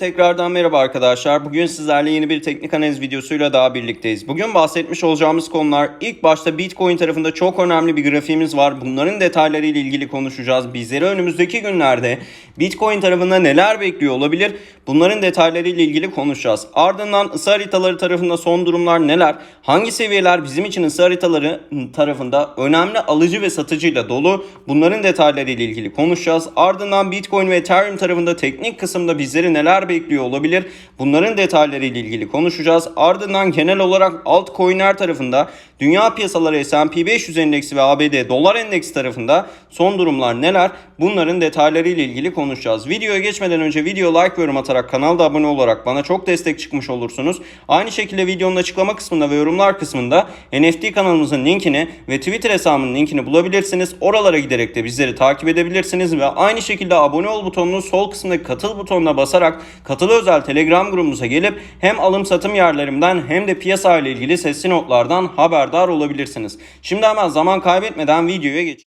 tekrardan merhaba arkadaşlar. Bugün sizlerle yeni bir teknik analiz videosuyla daha birlikteyiz. Bugün bahsetmiş olacağımız konular ilk başta Bitcoin tarafında çok önemli bir grafiğimiz var. Bunların detayları ile ilgili konuşacağız. Bizleri önümüzdeki günlerde Bitcoin tarafında neler bekliyor olabilir? Bunların detayları ile ilgili konuşacağız. Ardından ısı haritaları tarafında son durumlar neler? Hangi seviyeler bizim için ısı haritaları tarafında önemli alıcı ve satıcıyla dolu? Bunların detayları ile ilgili konuşacağız. Ardından Bitcoin ve Ethereum tarafında teknik kısımda bizleri neler bekliyor olabilir? Bunların detayları ile ilgili konuşacağız. Ardından genel olarak altcoin'ler tarafında dünya piyasaları S&P 500 endeksi ve ABD dolar endeksi tarafında son durumlar neler? Bunların detayları ile ilgili konuşacağız. Videoya geçmeden önce video like ve yorum atarak kanalda abone olarak bana çok destek çıkmış olursunuz. Aynı şekilde videonun açıklama kısmında ve yorumlar kısmında NFT kanalımızın linkini ve Twitter hesabımın linkini bulabilirsiniz. Oralara giderek de bizleri takip edebilirsiniz ve aynı şekilde abone ol butonunun sol kısmındaki katıl butonuna basarak katıl özel Telegram grubumuza gelip hem alım satım yerlerimden hem de piyasa ile ilgili sesli notlardan haberdar olabilirsiniz. Şimdi hemen zaman kaybetmeden videoya geç.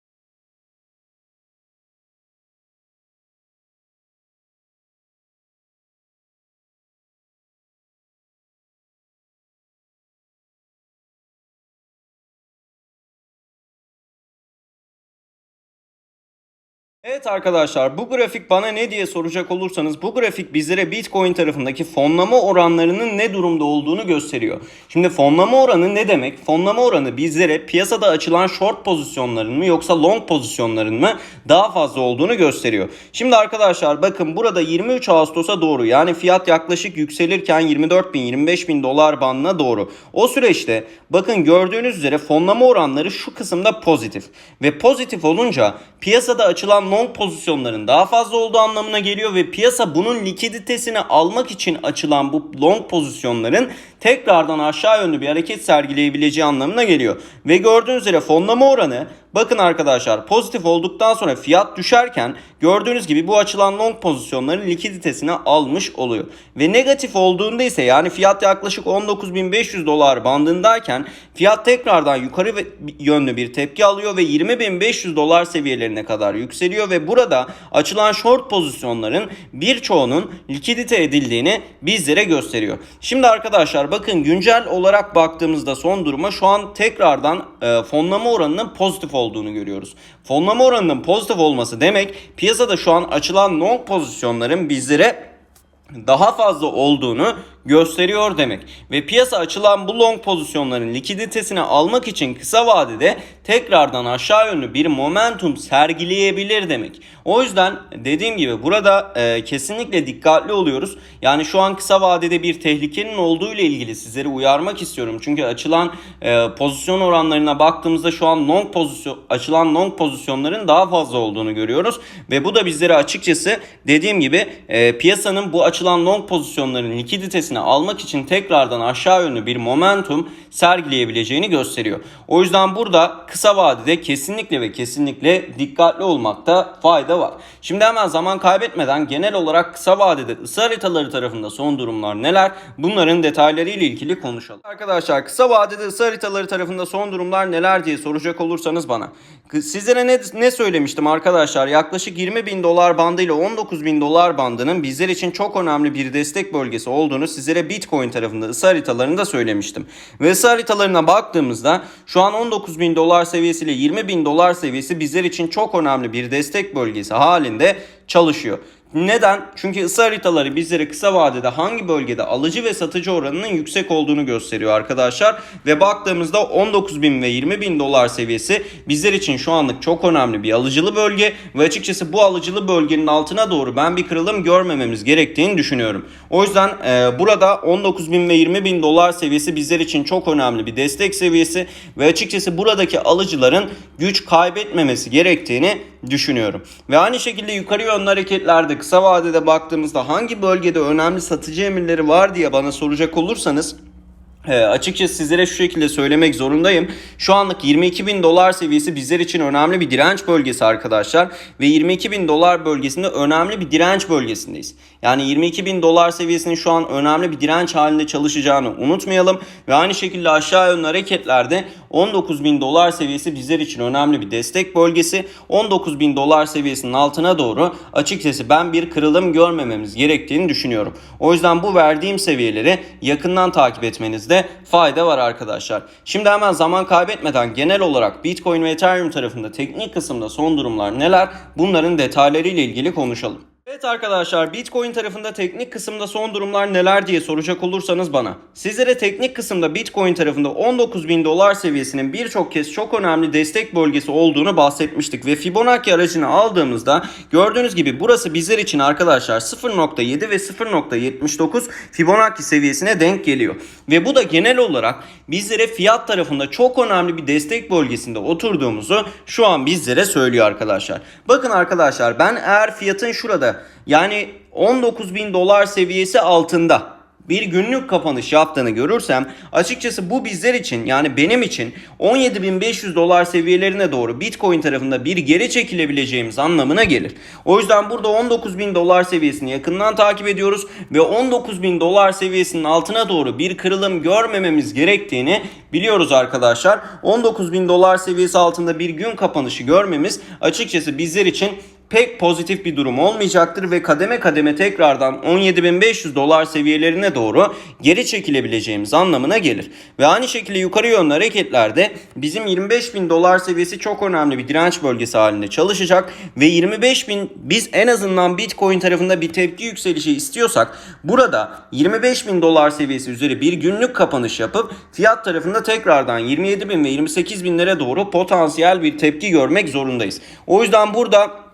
Evet arkadaşlar bu grafik bana ne diye soracak olursanız bu grafik bizlere Bitcoin tarafındaki fonlama oranlarının ne durumda olduğunu gösteriyor. Şimdi fonlama oranı ne demek? Fonlama oranı bizlere piyasada açılan short pozisyonların mı yoksa long pozisyonların mı daha fazla olduğunu gösteriyor. Şimdi arkadaşlar bakın burada 23 Ağustos'a doğru yani fiyat yaklaşık yükselirken 24 bin 25 bin dolar bandına doğru. O süreçte bakın gördüğünüz üzere fonlama oranları şu kısımda pozitif. Ve pozitif olunca piyasada açılan long pozisyonların daha fazla olduğu anlamına geliyor ve piyasa bunun likiditesini almak için açılan bu long pozisyonların tekrardan aşağı yönlü bir hareket sergileyebileceği anlamına geliyor. Ve gördüğünüz üzere fonlama oranı bakın arkadaşlar pozitif olduktan sonra fiyat düşerken gördüğünüz gibi bu açılan long pozisyonların likiditesini almış oluyor. Ve negatif olduğunda ise yani fiyat yaklaşık 19.500 dolar bandındayken fiyat tekrardan yukarı yönlü bir tepki alıyor ve 20.500 dolar seviyelerine kadar yükseliyor ve burada açılan short pozisyonların birçoğunun likidite edildiğini bizlere gösteriyor. Şimdi arkadaşlar bakın güncel olarak baktığımızda son duruma şu an tekrardan e, fonlama oranının pozitif olduğunu görüyoruz. Fonlama oranının pozitif olması demek piyasada şu an açılan long pozisyonların bizlere daha fazla olduğunu gösteriyor demek. Ve piyasa açılan bu long pozisyonların likiditesini almak için kısa vadede tekrardan aşağı yönlü bir momentum sergileyebilir demek. O yüzden dediğim gibi burada e, kesinlikle dikkatli oluyoruz. Yani şu an kısa vadede bir tehlikenin olduğu ile ilgili sizleri uyarmak istiyorum. Çünkü açılan e, pozisyon oranlarına baktığımızda şu an long pozisyon açılan long pozisyonların daha fazla olduğunu görüyoruz ve bu da bizlere açıkçası dediğim gibi e, piyasanın bu açılan long pozisyonların likiditesini almak için tekrardan aşağı yönlü bir momentum sergileyebileceğini gösteriyor. O yüzden burada kısa vadede kesinlikle ve kesinlikle dikkatli olmakta fayda var. Şimdi hemen zaman kaybetmeden genel olarak kısa vadede ısı haritaları tarafında son durumlar neler? Bunların detayları ile ilgili konuşalım. Arkadaşlar kısa vadede ısı haritaları tarafında son durumlar neler diye soracak olursanız bana. Sizlere ne, ne söylemiştim arkadaşlar? Yaklaşık 20 bin dolar bandı ile 19 bin dolar bandının bizler için çok önemli bir destek bölgesi olduğunu sizlere Bitcoin tarafında ısı haritalarında söylemiştim. Ve ısı haritalarına baktığımızda şu an 19 bin dolar seviyesiyle 20 bin dolar seviyesi bizler için çok önemli bir destek bölgesi halinde çalışıyor. Neden? Çünkü ısı haritaları bizlere kısa vadede hangi bölgede alıcı ve satıcı oranının yüksek olduğunu gösteriyor arkadaşlar. Ve baktığımızda 19 bin ve 20 bin dolar seviyesi bizler için şu anlık çok önemli bir alıcılı bölge. Ve açıkçası bu alıcılı bölgenin altına doğru ben bir kırılım görmememiz gerektiğini düşünüyorum. O yüzden e, burada 19 bin ve 20 bin dolar seviyesi bizler için çok önemli bir destek seviyesi. Ve açıkçası buradaki alıcıların güç kaybetmemesi gerektiğini düşünüyorum. Ve aynı şekilde yukarı yönlü hareketlerde kısa vadede baktığımızda hangi bölgede önemli satıcı emirleri var diye bana soracak olursanız e, açıkçası sizlere şu şekilde söylemek zorundayım. Şu anlık 22 bin dolar seviyesi bizler için önemli bir direnç bölgesi arkadaşlar. Ve 22 bin dolar bölgesinde önemli bir direnç bölgesindeyiz. Yani 22 bin dolar seviyesinin şu an önemli bir direnç halinde çalışacağını unutmayalım. Ve aynı şekilde aşağı yönlü hareketlerde 19 bin dolar seviyesi bizler için önemli bir destek bölgesi. 19 bin dolar seviyesinin altına doğru açıkçası ben bir kırılım görmememiz gerektiğini düşünüyorum. O yüzden bu verdiğim seviyeleri yakından takip etmenizde fayda var arkadaşlar. Şimdi hemen zaman kaybetmeden genel olarak Bitcoin ve Ethereum tarafında teknik kısımda son durumlar neler bunların detayları ile ilgili konuşalım. Evet arkadaşlar Bitcoin tarafında teknik kısımda son durumlar neler diye soracak olursanız bana. Sizlere teknik kısımda Bitcoin tarafında 19 bin dolar seviyesinin birçok kez çok önemli destek bölgesi olduğunu bahsetmiştik. Ve Fibonacci aracını aldığımızda gördüğünüz gibi burası bizler için arkadaşlar 0.7 ve 0.79 Fibonacci seviyesine denk geliyor. Ve bu da genel olarak bizlere fiyat tarafında çok önemli bir destek bölgesinde oturduğumuzu şu an bizlere söylüyor arkadaşlar. Bakın arkadaşlar ben eğer fiyatın şurada yani 19 bin dolar seviyesi altında bir günlük kapanış yaptığını görürsem açıkçası bu bizler için yani benim için 17.500 dolar seviyelerine doğru Bitcoin tarafında bir geri çekilebileceğimiz anlamına gelir. O yüzden burada 19.000 dolar seviyesini yakından takip ediyoruz ve 19.000 dolar seviyesinin altına doğru bir kırılım görmememiz gerektiğini biliyoruz arkadaşlar. 19.000 dolar seviyesi altında bir gün kapanışı görmemiz açıkçası bizler için pek pozitif bir durum olmayacaktır ve kademe kademe tekrardan 17.500 dolar seviyelerine doğru geri çekilebileceğimiz anlamına gelir. Ve aynı şekilde yukarı yönlü hareketlerde bizim 25.000 dolar seviyesi çok önemli bir direnç bölgesi halinde çalışacak ve 25.000 biz en azından Bitcoin tarafında bir tepki yükselişi istiyorsak burada 25.000 dolar seviyesi üzeri bir günlük kapanış yapıp fiyat tarafında tekrardan 27.000 ve 28.000'lere doğru potansiyel bir tepki görmek zorundayız. O yüzden burada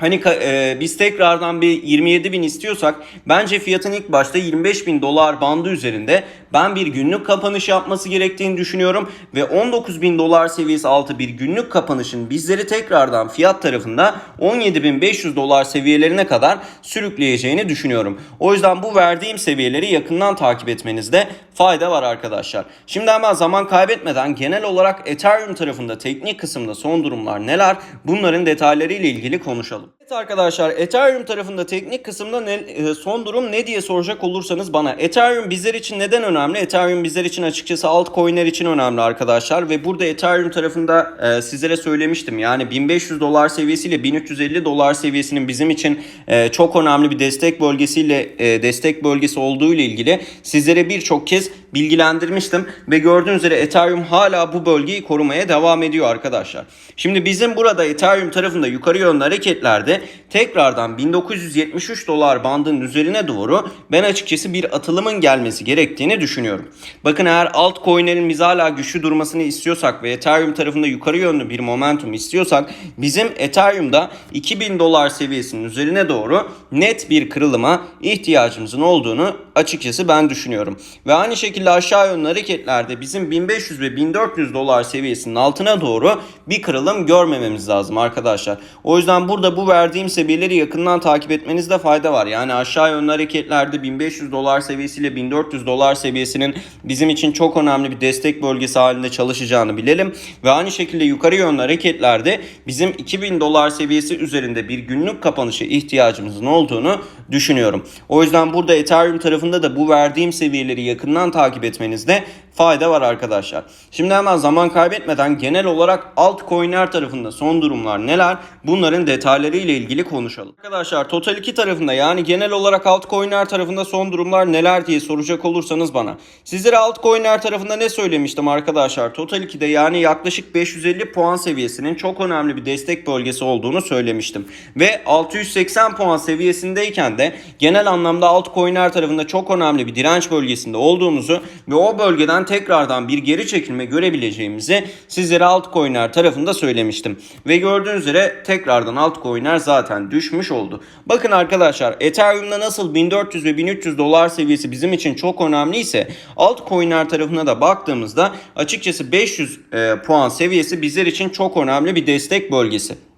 Hani e, biz tekrardan bir 27 bin istiyorsak bence fiyatın ilk başta 25 bin dolar bandı üzerinde ben bir günlük kapanış yapması gerektiğini düşünüyorum. Ve 19 bin dolar seviyesi altı bir günlük kapanışın bizleri tekrardan fiyat tarafında 17 bin 500 dolar seviyelerine kadar sürükleyeceğini düşünüyorum. O yüzden bu verdiğim seviyeleri yakından takip etmenizde fayda var arkadaşlar. Şimdi hemen zaman kaybetmeden genel olarak Ethereum tarafında teknik kısımda son durumlar neler bunların detayları ile ilgili konuşalım. Evet arkadaşlar Ethereum tarafında teknik kısımda ne, e, son durum ne diye soracak olursanız bana Ethereum bizler için neden önemli? Ethereum bizler için açıkçası altcoin'ler için önemli arkadaşlar ve burada Ethereum tarafında e, sizlere söylemiştim yani 1500 dolar seviyesiyle 1350 dolar seviyesinin bizim için e, çok önemli bir destek bölgesiyle e, destek bölgesi olduğu ile ilgili sizlere birçok kez bilgilendirmiştim ve gördüğünüz üzere Ethereum hala bu bölgeyi korumaya devam ediyor arkadaşlar. Şimdi bizim burada Ethereum tarafında yukarı yönlü hareketlerde tekrardan 1973 dolar bandının üzerine doğru ben açıkçası bir atılımın gelmesi gerektiğini düşünüyorum. Bakın eğer altcoin'lerin biz hala güçlü durmasını istiyorsak ve Ethereum tarafında yukarı yönlü bir momentum istiyorsak bizim Ethereum'da 2000 dolar seviyesinin üzerine doğru net bir kırılıma ihtiyacımızın olduğunu açıkçası ben düşünüyorum. Ve aynı şekilde aşağı yönlü hareketlerde bizim 1500 ve 1400 dolar seviyesinin altına doğru bir kırılım görmememiz lazım arkadaşlar. O yüzden burada bu verdiğim seviyeleri yakından takip etmenizde fayda var. Yani aşağı yönlü hareketlerde 1500 dolar seviyesiyle 1400 dolar seviyesinin bizim için çok önemli bir destek bölgesi halinde çalışacağını bilelim. Ve aynı şekilde yukarı yönlü hareketlerde bizim 2000 dolar seviyesi üzerinde bir günlük kapanışa ihtiyacımızın olduğunu düşünüyorum. O yüzden burada Ethereum tarafında da bu verdiğim seviyeleri yakından takip etmenizde fayda var arkadaşlar. Şimdi hemen zaman kaybetmeden genel olarak altcoin'ler tarafında son durumlar neler? Bunların detayları ile ilgili konuşalım. Arkadaşlar Total 2 tarafında yani genel olarak altcoin'ler tarafında son durumlar neler diye soracak olursanız bana. Sizlere altcoin'ler tarafında ne söylemiştim arkadaşlar? Total 2'de yani yaklaşık 550 puan seviyesinin çok önemli bir destek bölgesi olduğunu söylemiştim. Ve 680 puan seviyesindeyken de genel anlamda altcoin'ler tarafında çok önemli bir direnç bölgesinde olduğumuzu ve o bölgeden tekrardan bir geri çekilme görebileceğimizi sizlere altcoin'ler tarafında söylemiştim. Ve gördüğünüz üzere tekrardan altcoin'ler zaten düşmüş oldu. Bakın arkadaşlar Ethereum'da nasıl 1400 ve 1300 dolar seviyesi bizim için çok önemliyse altcoin'ler tarafına da baktığımızda açıkçası 500 e, puan seviyesi bizler için çok önemli bir destek bölgesi.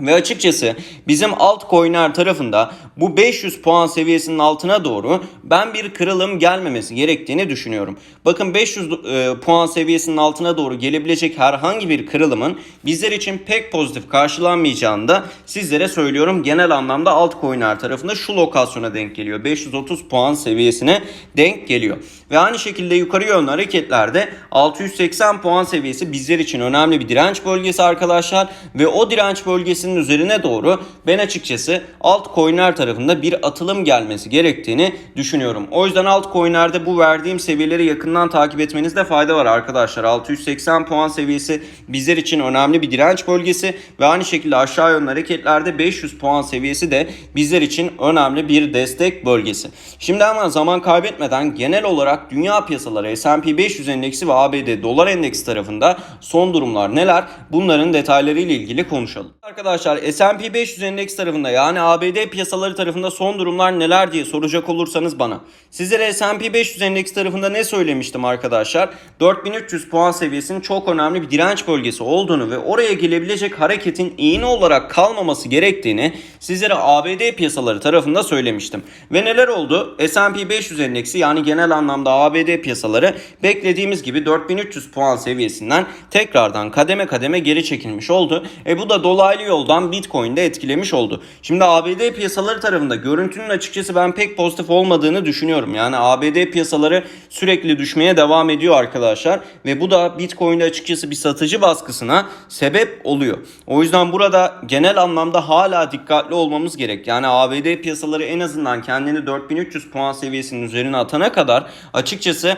Ve açıkçası bizim altcoin'ler tarafında bu 500 puan seviyesinin altına doğru ben bir kırılım gelmemesi gerektiğini düşünüyorum. Bakın 500 e, puan seviyesinin altına doğru gelebilecek herhangi bir kırılımın bizler için pek pozitif karşılanmayacağını da sizlere söylüyorum. Genel anlamda altcoin'ler tarafında şu lokasyona denk geliyor. 530 puan seviyesine denk geliyor. Ve aynı şekilde yukarı yönlü hareketlerde 680 puan seviyesi bizler için önemli bir direnç bölgesi arkadaşlar. Ve o direnç bölgesinin üzerine doğru ben açıkçası altcoin'ler tarafında bir atılım gelmesi gerektiğini düşünüyorum. O yüzden altcoin'lerde bu verdiğim seviyeleri yakından takip etmenizde fayda var arkadaşlar. 680 puan seviyesi bizler için önemli bir direnç bölgesi ve aynı şekilde aşağı yönlü hareketlerde 500 puan seviyesi de bizler için önemli bir destek bölgesi. Şimdi hemen zaman kaybetmeden genel olarak dünya piyasaları S&P 500 endeksi ve ABD dolar endeksi tarafında son durumlar neler? Bunların detaylarıyla ilgili konuşalım. Arkadaşlar S&P 500 endeks tarafında yani ABD piyasaları tarafında son durumlar neler diye soracak olursanız bana. Sizlere S&P 500 endeks tarafında ne söylemiştim arkadaşlar? 4300 puan seviyesinin çok önemli bir direnç bölgesi olduğunu ve oraya gelebilecek hareketin iğne olarak kalmaması gerektiğini sizlere ABD piyasaları tarafında söylemiştim. Ve neler oldu? S&P 500 endeksi yani genel anlamda ABD piyasaları beklediğimiz gibi 4300 puan seviyesinden tekrardan kademe kademe geri çekilmiş oldu. E bu da dolaylı yoldan Bitcoin'de etkilemiş oldu. Şimdi ABD piyasaları tarafında görüntünün açıkçası ben pek pozitif olmadığını düşünüyorum. Yani ABD piyasaları sürekli düşmeye devam ediyor arkadaşlar ve bu da Bitcoin'de açıkçası bir satıcı baskısına sebep oluyor. O yüzden burada genel anlamda hala dikkatli olmamız gerek. Yani ABD piyasaları en azından kendini 4300 puan seviyesinin üzerine atana kadar açıkçası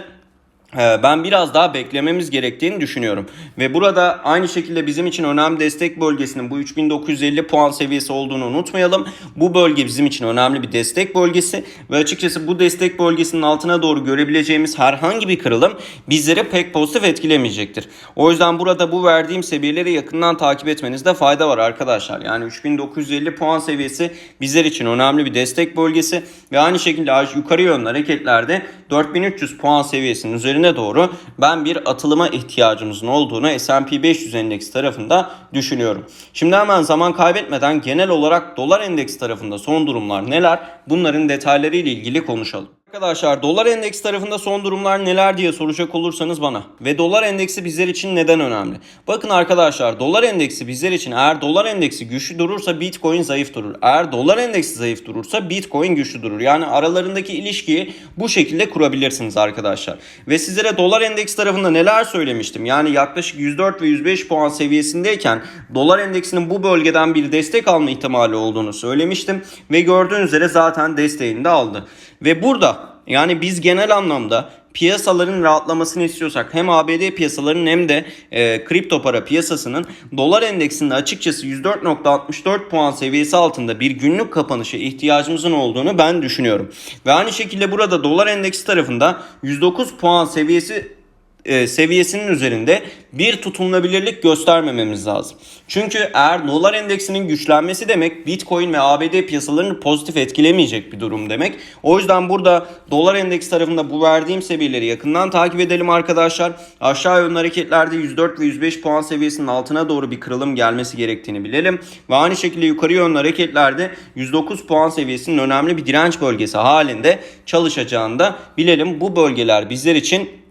ben biraz daha beklememiz gerektiğini düşünüyorum. Ve burada aynı şekilde bizim için önemli destek bölgesinin bu 3950 puan seviyesi olduğunu unutmayalım. Bu bölge bizim için önemli bir destek bölgesi ve açıkçası bu destek bölgesinin altına doğru görebileceğimiz herhangi bir kırılım bizleri pek pozitif etkilemeyecektir. O yüzden burada bu verdiğim seviyeleri yakından takip etmenizde fayda var arkadaşlar. Yani 3950 puan seviyesi bizler için önemli bir destek bölgesi ve aynı şekilde yukarı yönlü hareketlerde 4300 puan seviyesinin üzerine üzerine doğru ben bir atılıma ihtiyacımızın olduğunu S&P 500 endeksi tarafında düşünüyorum. Şimdi hemen zaman kaybetmeden genel olarak dolar endeksi tarafında son durumlar neler? Bunların detayları ile ilgili konuşalım. Arkadaşlar dolar endeks tarafında son durumlar neler diye soracak olursanız bana ve dolar endeksi bizler için neden önemli? Bakın arkadaşlar dolar endeksi bizler için eğer dolar endeksi güçlü durursa Bitcoin zayıf durur. Eğer dolar endeksi zayıf durursa Bitcoin güçlü durur. Yani aralarındaki ilişkiyi bu şekilde kurabilirsiniz arkadaşlar. Ve sizlere dolar endeks tarafında neler söylemiştim? Yani yaklaşık 104 ve 105 puan seviyesindeyken dolar endeksinin bu bölgeden bir destek alma ihtimali olduğunu söylemiştim. Ve gördüğünüz üzere zaten desteğini de aldı. Ve burada yani biz genel anlamda piyasaların rahatlamasını istiyorsak hem ABD piyasalarının hem de e, kripto para piyasasının dolar endeksinde açıkçası 104.64 puan seviyesi altında bir günlük kapanışa ihtiyacımızın olduğunu ben düşünüyorum. Ve aynı şekilde burada dolar endeksi tarafında 109 puan seviyesi e, seviyesinin üzerinde bir tutunulabilirlik göstermememiz lazım. Çünkü eğer dolar endeksinin güçlenmesi demek Bitcoin ve ABD piyasalarını pozitif etkilemeyecek bir durum demek. O yüzden burada dolar endeksi tarafında bu verdiğim seviyeleri yakından takip edelim arkadaşlar. Aşağı yönlü hareketlerde 104 ve 105 puan seviyesinin altına doğru bir kırılım gelmesi gerektiğini bilelim. Ve aynı şekilde yukarı yönlü hareketlerde 109 puan seviyesinin önemli bir direnç bölgesi halinde çalışacağını da bilelim. Bu bölgeler bizler için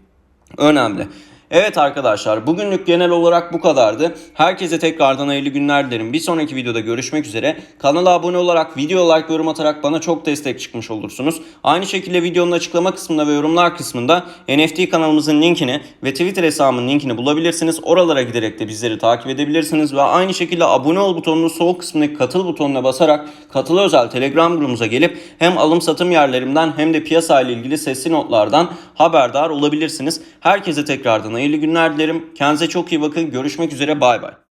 önemli. Evet arkadaşlar bugünlük genel olarak bu kadardı. Herkese tekrardan hayırlı günler dilerim. Bir sonraki videoda görüşmek üzere. Kanala abone olarak, video like, yorum atarak bana çok destek çıkmış olursunuz. Aynı şekilde videonun açıklama kısmında ve yorumlar kısmında NFT kanalımızın linkini ve Twitter hesabımın linkini bulabilirsiniz. Oralara giderek de bizleri takip edebilirsiniz. Ve aynı şekilde abone ol butonunun sol kısmındaki katıl butonuna basarak katıl özel Telegram grubumuza gelip hem alım satım yerlerimden hem de piyasa ile ilgili sesli notlardan haberdar olabilirsiniz. Herkese tekrardan hayırlı günler dilerim. Kendinize çok iyi bakın. Görüşmek üzere. Bay bay.